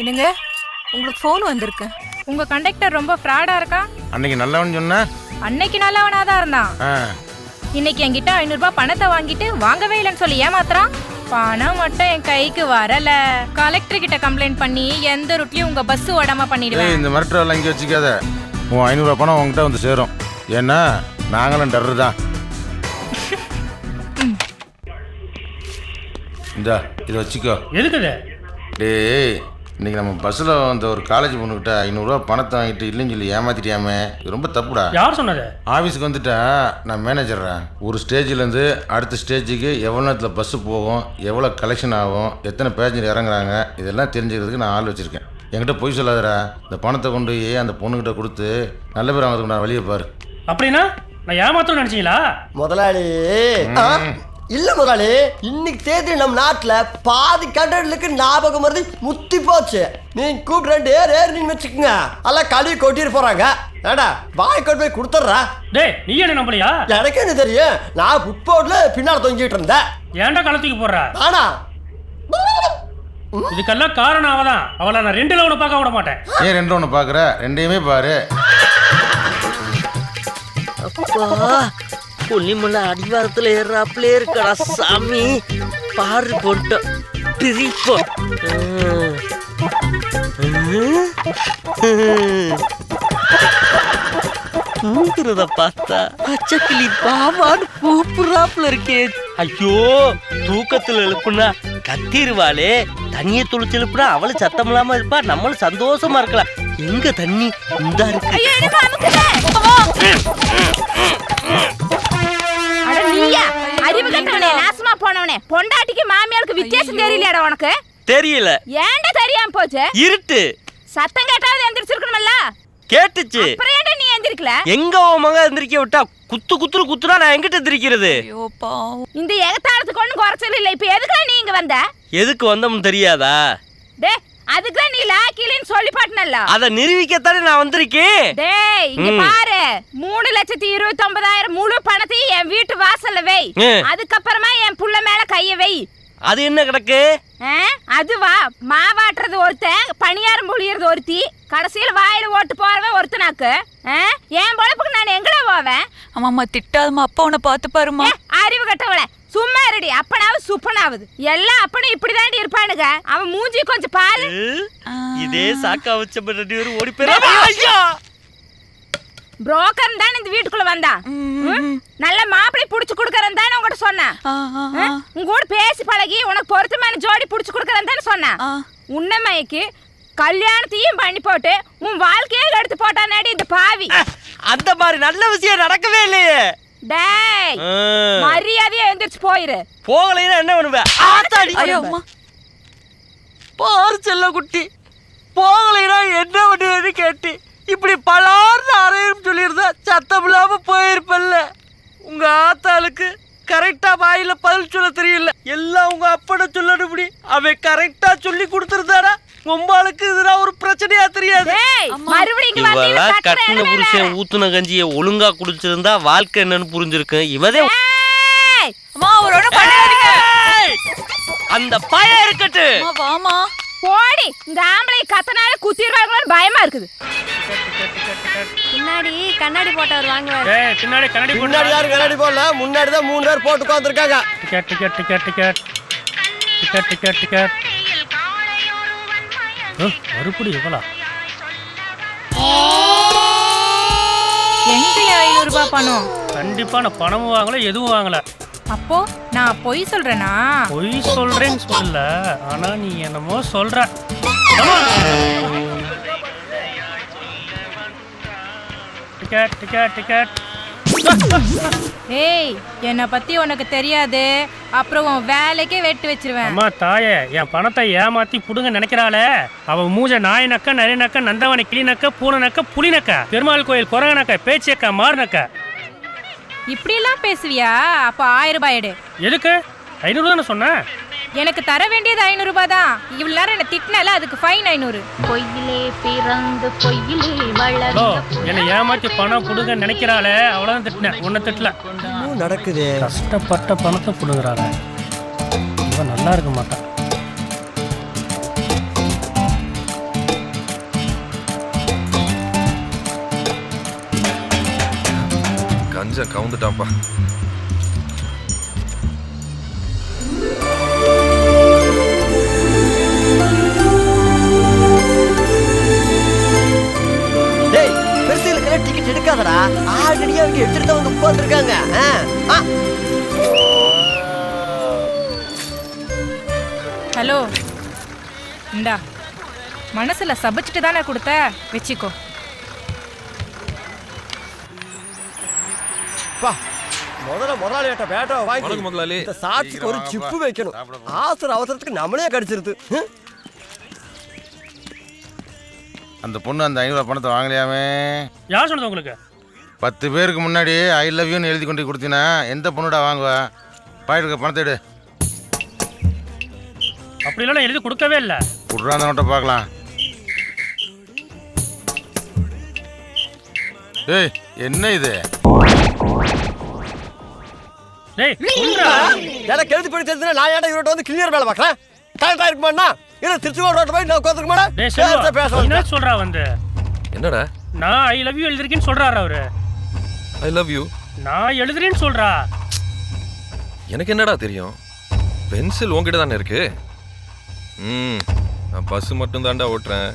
என்னங்க? உங்களுக்கு ஃபோன் வந்திருக்கு. உங்க கண்டக்டர் ரொம்ப ஃப்ராடா இருக்கா? அன்னைக்கு நல்லவன் சொன்ன? அன்னைக்கு நல்லவனா தான் இருந்தான். ஆ. இன்னைக்கு என்கிட்ட ஐநூறு ரூபாய் பணத்தை வாங்கிட்டு வாங்கவே இல்லைன்னு சொல்லி ஏமாத்துறான் பணம் மட்டும் என் கைக்கு வரல. கலெக்டர் கிட்ட கம்ப்ளைண்ட் பண்ணி எந்த ரூட்லயும் உங்க பஸ் ஓடாம பண்ணிடுவேன். இந்த மிரட்டல் எல்லாம் இங்கே வச்சுக்காத. உன் ஐநூறுரூவா பணம் உங்ககிட்ட வந்து சேரும். ஏன்னா நாங்களும் டர்ரு தான். இந்தா இதை வச்சுக்கோ. எதுக்குது டேய் இன்னைக்கு நம்ம பஸ்ஸில் வந்த ஒரு காலேஜ் பொண்ணுக்கிட்ட ஐநூறுரூவா பணத்தை வாங்கிட்டு இல்லைன்னு சொல்லி ஏமாத்திட்டியாமே. இது ரொம்ப தப்புடா. யார் சொன்னது? ஆஃபீஸுக்கு வந்துட்டா நான் மேனேஜர்றேன் ஒரு ஸ்டேஜ்லேருந்து அடுத்த ஸ்டேஜுக்கு எவ்வளோ நேரத்தில் பஸ்ஸு போகும் எவ்வளோ கலெக்ஷன் ஆகும் எத்தனை பேசஞ்சர் இறங்குறாங்க இதெல்லாம் தெரிஞ்சுக்கிறதுக்கு நான் ஆள் வச்சுருக்கேன். என்கிட்ட பொய் சொல்லாதடா. இந்த பணத்தை கொண்டு போய் அந்த பொண்ணுக்கிட்ட கொடுத்து நல்ல பேர் வாங்கிறதுக்கு நான் வெளியே பாரு. அப்படின்னா நான் ஏமாத்தணும்னு நினைச்சீங்களா? முதலாளி? இல்ல முதலாளி இன்னைக்கு தேதி நம்ம நாட்டுல பாதி கண்டர்களுக்கு ஞாபகம் மருதி முத்தி போச்சு. நீங்க கூப்பிட்டு ரெண்டு ஏர் ஏறினீங்கன்னு வச்சுக்கோங்க. எல்லாம் கழுவி கொட்டிட்டு போறாங்க. ஏடா வாய் கொண்டு போய் கொடுத்துட்றா. டேய் நீ என்ன நம்பலையா? எனக்கு என்ன தெரியும்? நான் ஃபுட்போர்ட்ல பின்னால் தொங்கிட்டு இருந்தேன். ஏன்டா கலத்துக்கு போடுற? ஆனா இதுக்கெல்லாம் காரணம் அவதான். அவளை நான் ரெண்டுல ஒன்று பார்க்க விட மாட்டேன். ஏன் ரெண்டு ஒன்று பார்க்குற? ரெண்டையுமே பாரு. புள்ளிமலை அடிவாரத்துல ஏறாப்புலே இருக்கடா சாமி. பாரு போட்டோம் திரிப்போம் தூங்குறத பார்த்தா பச்சைக்கிளி பாவான்னு கூப்பிடுறாப்புல இருக்கே. ஐயோ தூக்கத்துல எழுப்புனா கத்திருவாளே. தண்ணியை துளிச்சு எழுப்புனா அவளும் சத்தம் இல்லாம இருப்பா. நம்மளும் சந்தோஷமா இருக்கலாம். எங்க தண்ணி? இந்தா இருக்கு. நீயா அறிவு கட்டவனே நாசமா போனவனே. பொண்டாட்டிக்கு மாமியாருக்கு வித்தியாசம் தெரியலையாடா உனக்கு? தெரியல. ஏன்டா தெரியாம போச்சு? இருட்டு. சத்தம் கேட்டாவது எந்திரிச்சிருக்கணும்ல கேட்டுச்சு. அப்புறம் ஏன்டா நீ எந்திரிக்கல? எங்க உன் மக எந்திரிக்க விட்டா குத்து குத்துரு குத்துனா நான் எங்கிட்ட எந்திரிக்கிறது. ஐயோ பாவம். இந்த எகத்தாளத்துக்கு ஒண்ணும் குறைச்சல் இல்ல. இப்ப எதுக்குடா நீ இங்க வந்த? எதுக்கு வந்தோம்னு தெரியாதா? டே அதுக்கு நீ லாக்கிலின்னு சொல்லி பாட்டினல்ல. அத நிரூபிக்கத்தானே நான் வந்திருக்கேன். டேய் இங்க. பாரு. மூணு லட்சத்தி இருபத்தி ஒன்பதாயிரம் முழு பணத்தையும் என் வீட்டு வாசல்ல வை. அதுக்கப்புறமா என் புள்ள மேல கைய வை. அது என்ன கிடக்கு? ஆ, அதுவா மாவாட்டுறது ஒருத்தன் பணியாரம் புளியறது ஒருத்தி. கடைசியில வாயில ஓட்டு போறவன் ஒருத்தனாக்கு. ஆ, என் பொழப்புக்கு நான் எங்கடா போவேன்? அம்மா திட்டாதம்மா. அப்பா உன்னை பார்த்து பாருமா அறிவு கட்டவள. சும்மா இருடி அப்பனாவது சுப்பனாவது. எல்லாம் அப்பனும் இப்படிதாண்டி இருப்பானுங்க. அவன் மூஞ்சி கொஞ்சம் பாரு. இதே சாக்கா வச்ச ரெண்டு பேரும் ஓடி போயிரு புரோக்கர் தான் இந்த வீட்டுக்குள்ள வந்தான் ம்? நல்ல மாப்பிளை புடிச்சு கொடுக்கறேன் தானே உங்ககிட்ட சொன்னேன். உங்க கூட பேசி பழகி உனக்கு பொருத்தமான ஜோடி புடிச்சு கொடுக்கறேன் தானே சொன்னேன். ஆ. உன்னமைக்கு கல்யாணத்தையும் பண்ணி போட்டு உன் வாழ்க்கையே எடுத்து போட்டானேடி இந்த பாவி. அந்த மாதிரி நல்ல விஷயம் நடக்கவே இல்லையே. டேய். மரியாதையா எந்திரிச்சு போயிரு. போகலைன்னா என்ன பண்ணுவேன் ஆத்தாடி ஐயோ அம்மா. பாரு செல்ல குட்டி போகலைன்னா என்ன பண்ணுவேன்னு கேட்டு இப்படி பலார்னு அரையும் சொல்லியிருந்தா சத்தம் இல்லாம போயிருப்பல்ல. உங்க ஆத்தாளுக்கு கரெக்டா வாயில பதில் சொல்ல தெரியல. எல்லாம் உங்க அப்பட சொல்லணும் இப்படி அவன் கரெக்டா சொல்லி கொடுத்துருந்தாடா உம்பாளுக்கு இதெல்லாம் ஒரு பிரச்சனையா தெரியாது. இவெல்லாம் கட்டின புருஷன். ஊத்துன கஞ்சியை ஒழுங்கா குடிச்சிருந்தா வாழ்க்கை என்னன்னு புரிஞ்சிருக்கு இவதே! அந்த பயம் இருக்கட்டு அம்மா வாமா போடி இந்த ஆம்பளை கத்தனால குத்திடுவாங்களோன்னு பயமா இருக்குது. பின்னாடி கண்ணாடி போட்டவர் வாங்குவார். ஏய் பின்னாடி கண்ணாடி முன்னாடி யாரும் கண்ணாடி போடல? முன்னாடி தான் மூணு பேர் போட்டு உட்காந்துருக்காங்க ticket ticket ticket ticket. Ticket ticket ticket. மறுபடி எவ்வளோ? எங்க ஐநூறு ரூபாய் பணம். கண்டிப்பா நான் பணமும் வாங்கல எதுவும் வாங்கல. அப்போ நான் பொய் சொல்றேனா? பொய் சொல்றேன்னு சொல்லல ஆனா நீ என்னமோ சொல்ற. டிக்கெட் டிக்கெட் டிக்கெட் ஏய் என்னை பத்தி உனக்கு தெரியாது. அப்புறம் உன் வேலைக்கே வெட்டு வச்சிருவேன். அம்மா தாயே என் பணத்தை ஏமாத்தி புடுங்க நினைக்கிறாளே. அவ மூஞ்ச நாய் நக்க நரி நக்க நந்தவனை கிளி நக்க பூனை நக்க புலி நக்க பெருமாள் கோயில் குரங்க நக்க பேச்சியக்கா மாறு நக்க. இப்படியெல்லாம் பேசுவியா? அப்போ ஆயிரம் ரூபாய் எடு. எதுக்கு? ஐநூறு தானே சொன்னேன். எனக்கு தர வேண்டியது ஐநூறு ரூபாய் தான். இவ்வளவு நேரம் என்ன திட்டினால அதுக்கு ஃபைன் ஐநூறு. பொய்யிலே பிறந்து பொய்யிலே ஓ வளர்ந்து என்னை ஏமாத்தி பணம் கொடுங்க நினைக்கிறாளே. அவ்வளோதான் திட்டினேன். உன்னை திட்டல. இன்னும் நடக்குது? கஷ்டப்பட்ட பணத்தை பிடுங்குறாளே ரொம்ப நல்லா இருக்க மாட்டான் கஞ்சா கவுந்துட்டான்ப்பா. ஹலோ. இந்தா மனசுல சபிச்சுட்டு தானே கொடுத்த? வச்சுக்கோ. பா முதல்ல முதலாளிகிட்ட பேட்டா வாங்கி முதலாளி. இந்த சாட்சிக்கு ஒரு சிப்பு. வைக்கணும். ஆசுர அவசரத்துக்கு நம்மளே கடிச்சிருது? அந்த பொண்ணு அந்த ஐநூறுவா பணத்தை வாங்கலையாமே? யார் சொன்னது உங்களுக்கு? பத்து பேருக்கு முன்னாடி ஐ லவ் யூன்னு எழுதி கொண்டு கொடுத்தீங்கன்னா எந்த பொண்ணுடா வாங்குவா? பாயிட்டு பணத்தை எடு. அப்படிலாம் நான் எழுதி கொடுக்கவே இல்லை. அந்த நோட்டை பார்க்கலாம். ஏய் என்ன இது? டேய் சொல்றா. எனக்கு எழுதி படி தெரிஞ்சுனா நான் ஏன்டா இவர்கிட்ட வந்து கிளியர் வேலை பார்க்குறேன்? கரெக்டாக இருக்குமாண்ணா இல்லை திருச்சிக்கோடு ரோட்டை போய் நான் உட்காந்துருக்க டேய் செல்வா பேச என்ன பேச சொல்றா வந்து? என்னடா? நான் ஐ லவ் யூ எழுதிருக்கேன்னு சொல்றாரு அவரு. ஐ லவ் யூ நான் எழுதுறேன்னு சொல்றா. எனக்கு என்னடா தெரியும்? பென்சில் உங்ககிட்ட தானே இருக்கு? ம் நான் பஸ் மட்டும் தான்டா ஓட்டுறேன்.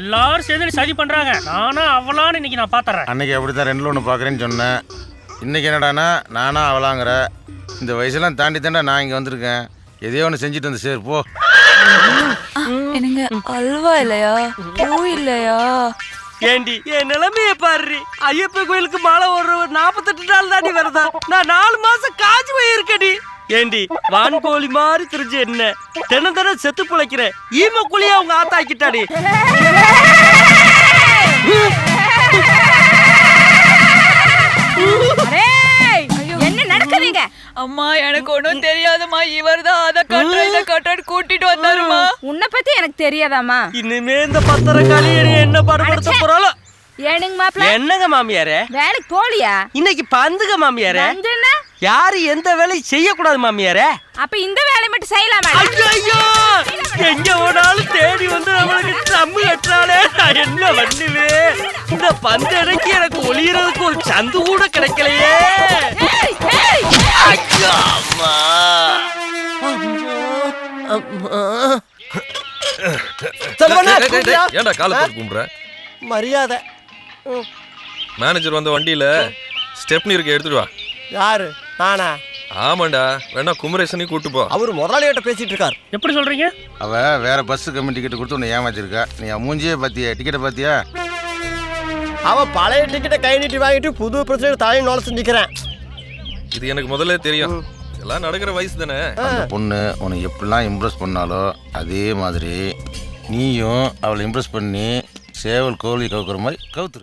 எல்லாரும் சேர்ந்து சதி பண்றாங்க. நானா அவளான்னு இன்னைக்கு நான் பாத்துறேன். அன்னைக்கு அப்படி தான் ரெண்டில் ஒன்று பார்க்குறேன்னு சொன்னேன். இன்னைக்கு என்னடானா நானா அவளாங்கிற. இந்த வயசெல்லாம் தாண்டி தாண்டா நான் இங்கே வந்திருக்கேன். எதையோ ஒன்று செஞ்சுட்டு வந்து சரி போ. என்னங்க அல்வா இல்லையா? பூ இல்லையா? ஏண்டி என் நிலைமைய பாரு ஐயப்ப கோயிலுக்கு மாலை ஒரு நாற்பத்தெட்டு நாள் தாண்டி வருதா? நான் நாலு மாசம் காஞ்சி போயிருக்கடி ஏண்டி வான்கோழி மாதிரி தெரிஞ்சு என்ன? தினம் தினம் செத்து பிழைக்கிற ஈம குழிய அவங்க ஆத்தாக்கிட்டாடி. என்ன நடக்குதுங்க அம்மா எனக்கு ஒன்றும் தெரியாதும்மா. இவர் தான் அதை கட்டுற இதை கட்டுற கூட்டிட்டு வந்தாருமா உன்னை பத்தி எனக்கு தெரியாதாமா இனிமே இந்த பத்திர காலியனை என்ன பாடுபடுத்த போறாளோ? ஏனுங்க மாப்பிள்ள என்னங்க மாமியாரே? வேலைக்கு போலியா இன்னைக்கு பந்துக மாமியாரே? யாரு எந்த வேலையும் செய்யக்கூடாது மாமியாரே. அப்ப இந்த வேலையை மட்டும் செய்யலாமா ஐயோ எங்க போனாலும் தேடி வந்து நம்மளுக்கு தம்மு கட்டுறாளே. நான் என்ன பண்ணுவேன்? இந்த பந்து எனக்கு ஒளியறதுக்கு ஒரு சந்து கூட கிடைக்கலையே. அம்மா. ஏன்டா காலத்தை கும்பிடுற? மரியாதை. மேனேஜர் வந்த வண்டியில ஸ்டெப்னி இருக்க எடுத்துட்டு வா. யாரு? நானா? ஆமாண்டா. வேணா குமரேசனையும் கூட்டு போ. அவர் முதலாளிகிட்ட பேசிட்டு இருக்கார் எப்படி சொல்றீங்க? அவ வேற பஸ் கம்மி டிக்கெட் கொடுத்து உன்னை ஏமாத்திருக்கா. நீ மூஞ்சியே பார்த்தியா டிக்கெட்டை பார்த்தியா அவன் பழைய டிக்கெட்டை கை நீட்டி வாங்கிட்டு புது பிரச்சனை தலையை நுழைச்சு நிற்கிறேன் இது எனக்கு முதல்ல தெரியும். எல்லாம் நடக்கிற வயசு தானே? அந்த பொண்ணு உன்னை எப்படிலாம் இம்ப்ரெஸ் பண்ணாலோ அதே மாதிரி நீயும் அவளை இம்ப்ரெஸ் பண்ணி சேவல் கோழி கவுக்குற மாதிரி கவுத்துரு.